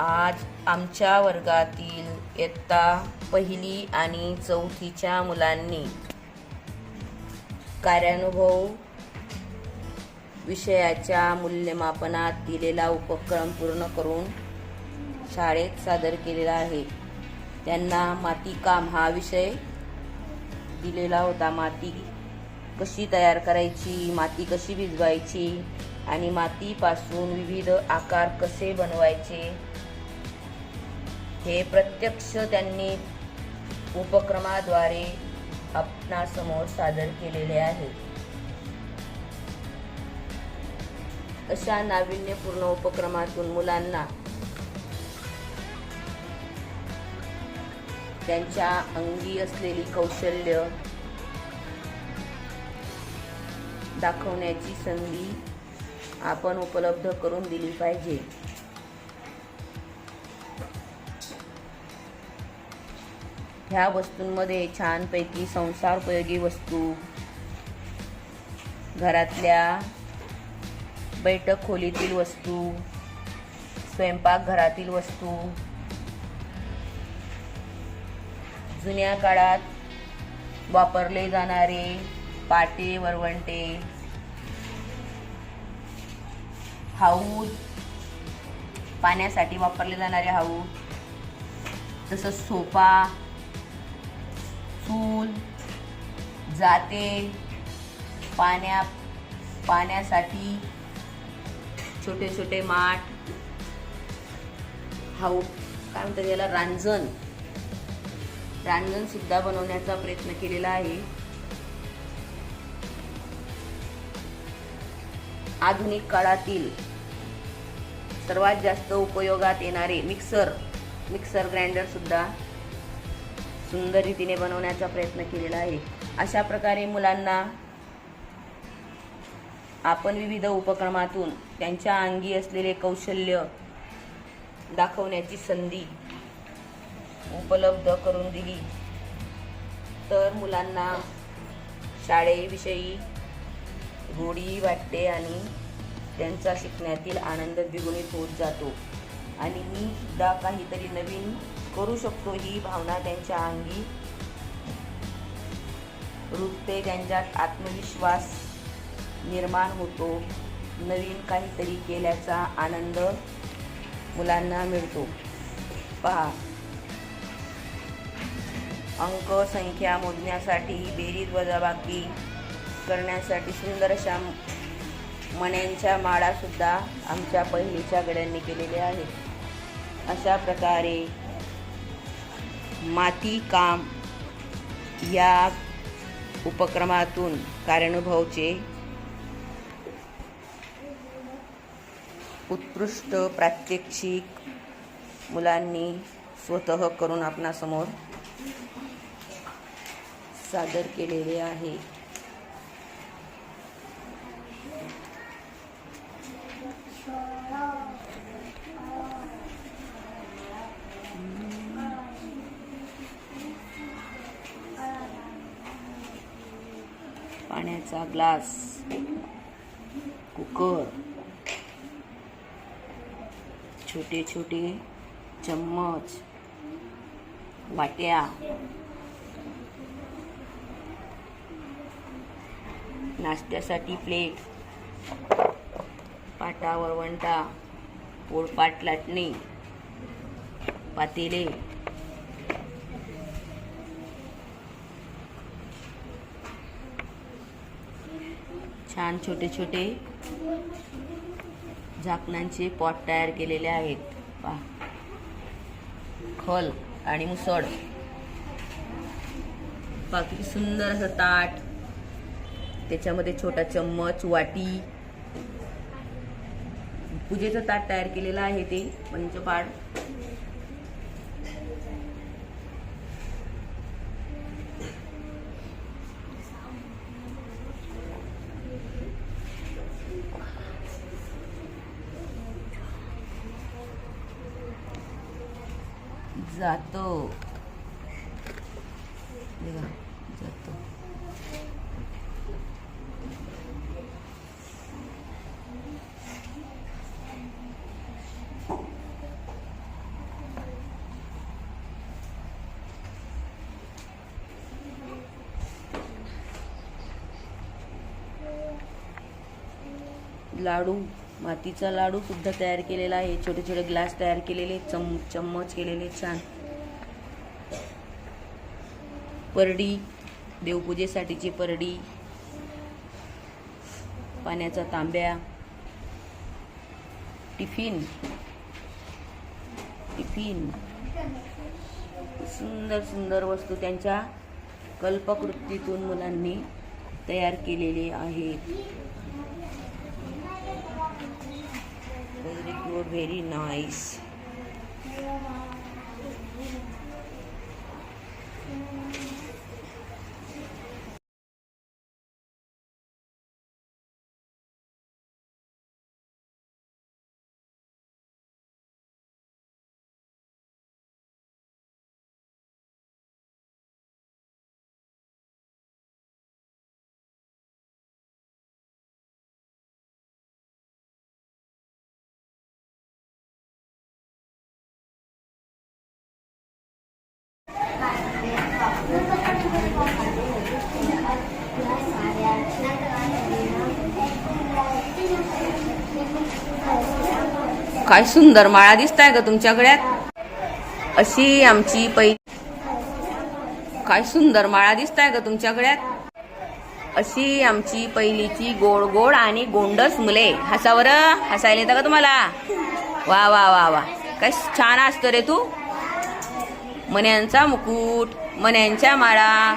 आज आमच्या वर्गातील इयत्ता पहिली आणि चौथीच्या मुलांनी कार्यानुभव विषयाच्या मूल्यमापनात दिलेला उपक्रम पूर्ण करून शाळेत सादर केलेला आहे. त्यांना मातीकाम हा विषय दिलेला होता. माती कशी तयार करायची माती कशी भिजवायची आणि मातीपासून विविध आकार कसे बनवायचे हे प्रत्यक्ष त्यांनी उपक्रमाद्वारे आपणासमोर सादर केलेले आहे. अशा नाविन्यपूर्ण उपक्रमातून मुलांना त्यांच्या अंगी असलेली कौशल्य दाखवण्याची संधी आपण उपलब्ध करून दिली पाहिजे. ह्या वस्तूंमध्ये छानपैकी संसारोपयोगी वस्तू घरातल्या बैठक खोलीतील वस्तू स्वयंपाकघरातील वस्तू जुन्या काळात वापरले जाणारे पाटे वरवंटे हाऊद पाण्यासाठी वापरले जाणारे हाऊद तसंच सोफा चूल जाते पाण्या पाण्यासाठी छोटे छोटे माठ हाऊ काय म्हणतात याला रांजण. रांजणसुद्धा बनवण्याचा प्रयत्न केलेला आहे. आधुनिक काळातील सर्वात जास्त उपयोगात येणारे मिक्सर मिक्सर ग्राइंडरसुद्धा सुंदर रीतीने बनवण्याचा प्रयत्न केलेला आहे. अशा प्रकारे मुलांना आपण विविध उपक्रमातून त्यांच्या अंगी असलेले कौशल्य दाखवण्याची संधी उपलब्ध करून दिली. तर मुलांना शाळेविषयी गोडी वाटते आणि त्यांचा शिकण्यातील आनंद द्विगुणित होत जातो. आणि मी सुद्धा काहीतरी नवीन करू शकतो ही भावना त्यांच्या अंगी. रुजते त्यांच्यात आत्मविश्वास निर्माण होतो. नवीन काहीतरी केल्याचा आनंद मुलांना मिळतो. पहा. अंक संख्या मोजण्यासाठी बेरीज वजाबाकी करण्यासाठी सुंदर अशा मण्यांच्या माळासुद्धा आमच्या पहिलीच्या गड्यांनी केलेल्या आहेत. अशा प्रकारे माती काम या उपक्रमातून कार्यानुभवचे उत्कृष्ट प्रात्यक्षिक मुलांनी स्वतः करून आपणासमोर सादर केलेले आहे. पाण्याचा ग्लास कुकर छोटे छोटे चम्मच वाट्या नाश्त्यासाठी प्लेट पाटा वरवंटा पोळपाट लाटणे पातेले छान छोटे छोटे झाकणांचे पॉट तयार केलेले आहेत. पहा. खल आणि मुसळ. बाकी सुंदर असं ताट. त्याच्यामध्ये छोटा चम्मच वाटी. पूजेचं ताट तयार केलेलं आहे ते पंचपाड जातो. जातो. लाडू. मातीचा लाडू सुद्धा तयार केलेला आहे. छोटे छोटे ग्लास तयार केलेले चम चम्मच केलेले छान. परडी देवपूजेसाठीची परडी पाण्याचा तांब्या टिफिन टिफिन. सुंदर सुंदर वस्तू त्यांच्या कल्पकृतीतून मुलांनी तयार केलेले आहेत. व्हेरी गुड काय सुंदर माळा दिसताय का तुमच्या गळ्यात अशी आमची पै काय सुंदर माळा दिसताय का तुमच्या गळ्यात अशी आमची पहिलीची गोड गोड आणि गोंडस मुले. हसावर हसायला येतं का तुम्हाला? वा वा वा वा. काय छान असतं रे तू. मन्यांचा मुकुट मन्यांच्या माळा.